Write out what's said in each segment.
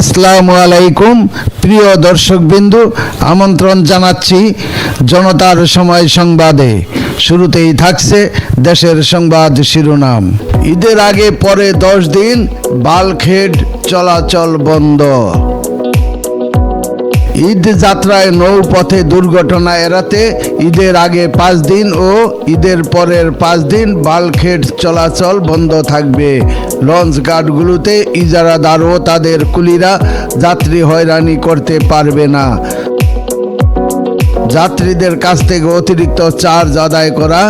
আসসালামু আলাইকুম, প্রিয় দর্শকবিন্দু, আমন্ত্রণ জানাচ্ছি জনতার সময় সংবাদে। শুরুতেই থাকছে দেশের সংবাদ শিরোনাম। ঈদের আগে পরে দশ দিন বালখেড চলাচল বন্ধ। ঈদ যাত্রায় নৌপথে দুর্ঘটনা এড়াতে ঈদের আগে পাঁচ দিন ও ঈদের পরের পাঁচ দিন বালখেড চলাচল বন্ধ থাকবে। লঞ্চ গার্ডগুলোতে ইজারাদার ও তাদের কুলিরা যাত্রী হয়রানি করতে পারবে না। যাত্রীদের কাছ থেকে অতিরিক্ত চার্জ আদায় করা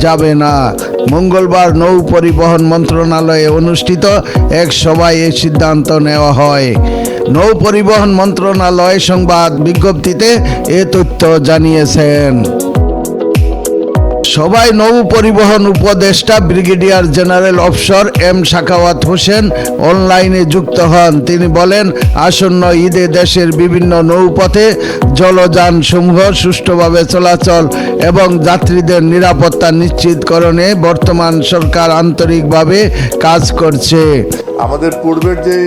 যাবে না। মঙ্গলবার নৌ পরিবহন মন্ত্রণালয়ে অনুষ্ঠিত এক সভায় এই সিদ্ধান্ত নেওয়া হয়। নৌ পরিবহন মন্ত্রণালয় সংবাদ বিজ্ঞপ্তিতে এ তথ্য জানিয়েছেন। সবাই নৌ পরিবহন উপদেষ্টা brigadier general officer M Sakhawat Hossain অনলাইনে যুক্ত হন। তিনি বলেন, আসন্ন ঈদে দেশের বিভিন্ন নৌপথে জলযান সমূহ সুষ্ঠুভাবে চলাচল এবং যাত্রীদের নিরাপত্তা নিশ্চিতকরণে বর্তমান সরকার আন্তরিকভাবে কাজ করছে। আমাদের পূর্বের যে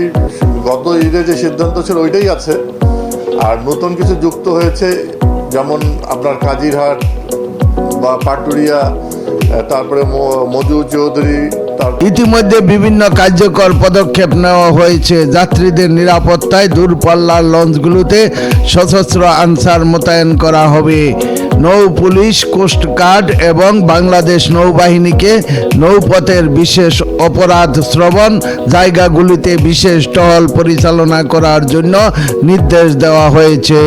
গত ঈদের যে সিদ্ধান্ত ছিল ওইটাই আছে। আর নতুন কিছু যুক্ত হয়েছে, যেমন আপনার কাজিরহাট বা পাটুরিয়া তারপরে মধু চৌধুরী ইতিমধ্যে বিভিন্ন কার্যকর পদক্ষেপ নেওয়া হয়েছে। যাত্রীদের নিরাপত্তায় দূরপাল্লার লঞ্চগুলোতে সশস্ত্র আনসার মোতায়েন করা হবে। নৌ পুলিশ কোস্টগার্ড এবং বাংলাদেশ নৌবাহিনীকে নৌপথের বিশেষ অপরাধ শ্রবণ জায়গাগুলিতে বিশেষ টহল পরিচালনা করার জন্য নির্দেশ দেওয়া হয়েছে।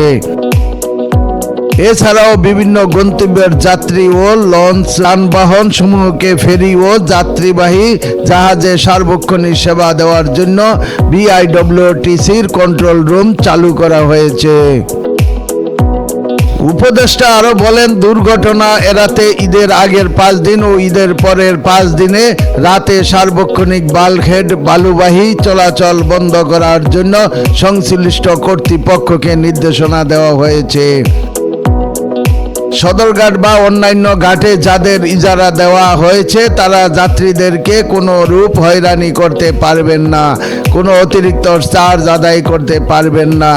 এছাড়াও বিভিন্ন গন্তব্যের যাত্রী ও লঞ্চ, যানবাহন সমূহকে ফেরি ও যাত্রীবাহী জাহাজে সার্বক্ষণিক সেবা দেওয়ার জন্য বিআইডব্লিউটিসির কন্ট্রোল রুম চালু করা হয়েছে। উপদেষ্টা আরও বলেন, দুর্ঘটনা এড়াতে ঈদের আগের পাঁচ দিন ও ঈদের পরের পাঁচ দিনে রাতে সার্বক্ষণিক বালখেড বালুবাহী চলাচল বন্ধ করার জন্য সংশ্লিষ্ট কর্তৃপক্ষকে নির্দেশনা দেওয়া হয়েছে। সদরঘাট বা অন্যান্য ঘাটে যাদের ইজারা দেওয়া হয়েছে, তারা যাত্রীদেরকে কোনো রূপ হয়রানি করতে পারবেন না, কোনো অতিরিক্ত চার্জ আদায় করতে পারবেন না।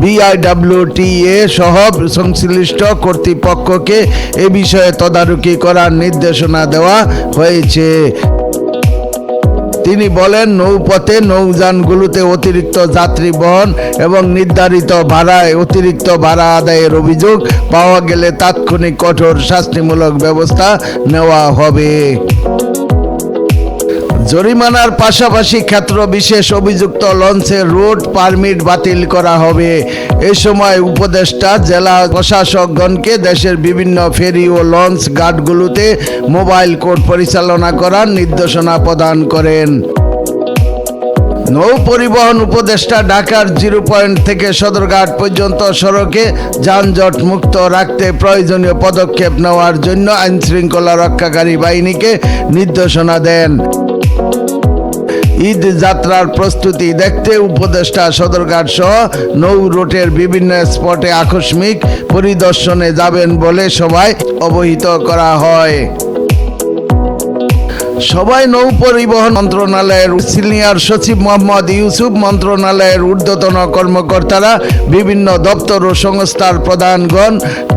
বিআইডব্লিউটিএ সহ সংশ্লিষ্ট কর্তৃপক্ষকে এ বিষয়ে তদারকি করার নির্দেশনা দেওয়া হয়েছে। তিনি বলেন, নৌপথে নৌযানগুলোতে অতিরিক্ত যাত্রী বহন এবং নির্ধারিত ভাড়ায় অতিরিক্ত ভাড়া আদায়ের অভিযোগ পাওয়া গেলে তাৎক্ষণিক কঠোর শাস্তিমূলক ব্যবস্থা নেওয়া হবে। জরিমানার পাশাপাশি ক্ষেত্র বিশেষ অভিযুক্ত লঞ্চের রোড পারমিট বাতিল করা হবে। এ সময় উপদেষ্টা, জেলা প্রশাসকগণকে দেশের বিভিন্ন ফেরি ও লঞ্চ গার্ডগুলোতে মোবাইল কোর্ট পরিচালনা করার নির্দেশনা প্রদান করেন। নৌ পরিবহন উপদেষ্টা ঢাকার জিরো পয়েন্ট থেকে সদরঘাট পর্যন্ত সড়কে যানজট মুক্ত রাখতে প্রয়োজনীয় পদক্ষেপ নেওয়ার জন্য আইনশৃঙ্খলা রক্ষাকারী বাহিনীকে নির্দেশনা দেন। ঈদ যাত্রার প্রস্তুতি দেখতে উপদেষ্টা সদরঘাট সহ নৌ রুটের বিভিন্ন স্পটে আকস্মিক পরিদর্শনে যাবেন বলে সবাই অবহিত করা হয়। সবাই নৌ পরিবহন মন্ত্রণালয়ের সিনিয়র সচিব মোহাম্মদ ইউসুফ মন্ত্রণালয়ের ঊর্ধ্বতন কর্মকর্তারা, বিভিন্ন দপ্তর ও সংস্থার প্রধানগণ,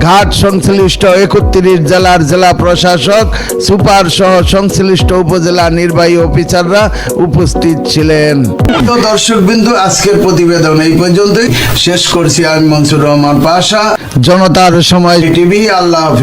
ঘাট সংশ্লিষ্ট একত্রিশ জেলার জেলা প্রশাসক, সুপার সহ সংশ্লিষ্ট উপজেলা নির্বাহী অফিসাররা উপস্থিত ছিলেন। দর্শক বিন্দু আজকের প্রতিবেদন এই পর্যন্তই। শেষ করছি আমি মনসুর রহমান পাশা। জনতার সময় টিভি, আল্লাহ হাফেজ।